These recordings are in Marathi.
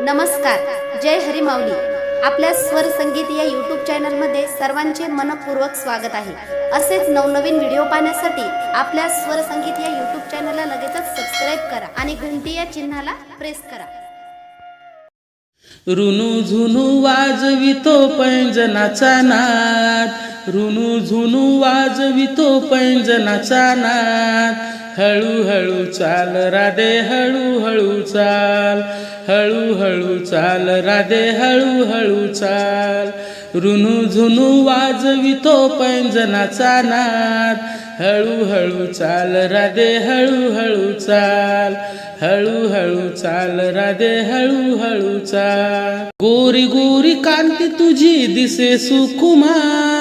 नमस्कार जय हरी माऊली आपल्या स्वर संगीत या यूट्यूब चॅनलमध्ये सर्वांचे मनपूर्वक स्वागत आहे. असेच नवनवीन व्हिडिओ पाहण्यासाठी आपल्या स्वर संगीत या यूट्यूब चॅनलला लगेचच सबस्क्राईब करा आणि घंटी या चिन्हाला प्रेस करा. रुनू झुनू वाजवितो पैंजनाचा नाद. रुनू झुनू वाजवितो पैंजनाचा नाद. हळूहळू चाल राधे हळूहळू चाल. हळूहळू चाल राधे हळूहळू चाल. रुनू झुनू वाजवितो पैंजनाचा नाद. हळूहळू चाल राधे हळूहळू चाल. हळूहळू चाल राधे हळूहळू चाल. गोरी गोरी कांती तुझी दिसे सुकुमार.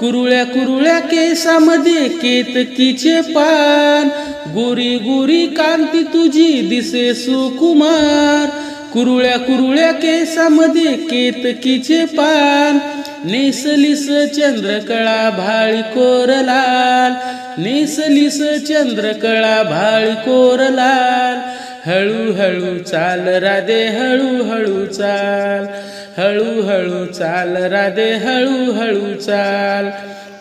कुरुळ्या कुरुळ्या केसामध्ये केतकीचे पान. गोरी गोरी कांती तुझी दिसे सुकुमार. कुरुळ्या कुरुळ्या केसामध्ये केतकीचे पान. नेसलीस चंद्रकळा भाळी कोरलाल. नेसलीस चंद्रकळा भाळी कोरलाल. हळूहळू चाल राधे हळूहळू चाल. हळूहळू चाल राधे हळूहळू चाल.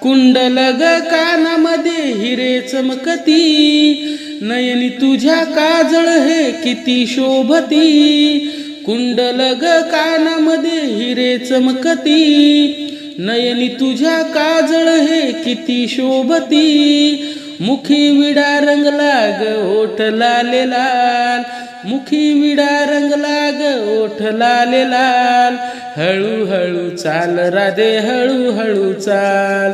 कुंडल ग कानामध्ये हिरे चमकती. नयनी तुझ्या काजळ हे किती शोभती. कुंडल ग कानामध्ये हिरे चमकती. नयनी तुझ्या काजळ हे किती शोभती. मुखी विडा रंगला ग ओठ लाले लाल. मुखी विडा रंगला ग ओठ लाले लाल. हळूहळू चाल राधे हळूहळू चाल.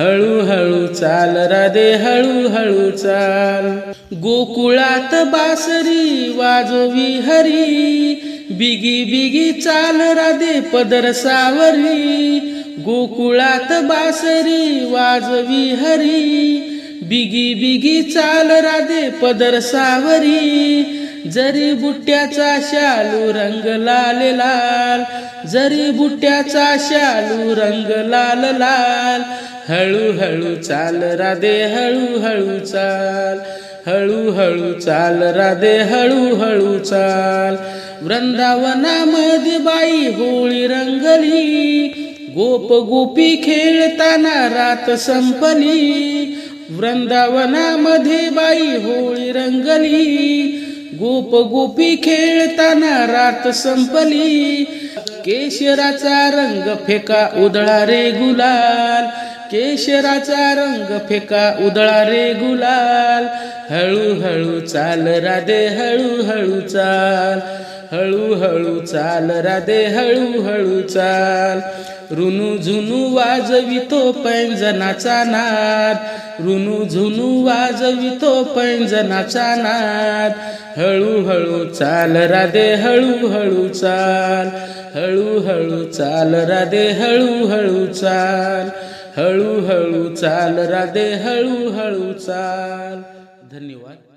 हळूहळू चाल राधे हळूहळू चाल. गोकुळात बासरी वाजवी हरी. बिगी बिगी चाल राधे पदर सावरी. गोकुळात बासरी वाजवी हरी. बिगी बिगी चाल राधे पदर सावरी. जरी बुट्ट्याचा शालू रंग लाल लाल जरी बुट्ट्याचा शालू रंग लाल लाल हळूहळू चाल राधे हळूहळू चाल हळूहळू चाल राधे हळूहळू चाल. वृंदावनामध्ये बाई होळी रंगली गोप गोपी खेळताना रात संपली. वृंदावनामध्ये बाई होळी रंगली. गोप गोपी खेळताना रात संपली. केशराचा रंग फेका उधळा रे गुलाल. केशराचा रंग फेका उधळा रे गुलाल. हळूहळू चाल राधे हळूहळू चाल हळूहळू चाल राधे हळूहळू चाल रुनू झुनू वाजवितो पैंजनाचा नाद रुनु झुनू वाजवितो पैंजनाचा नाद हळूहळू चाल राधे हळूहळू चाल हळूहळू चाल राधे हळूहळू चाल हळूहळू चाल राधे हळूहळू चाल धन्यवाद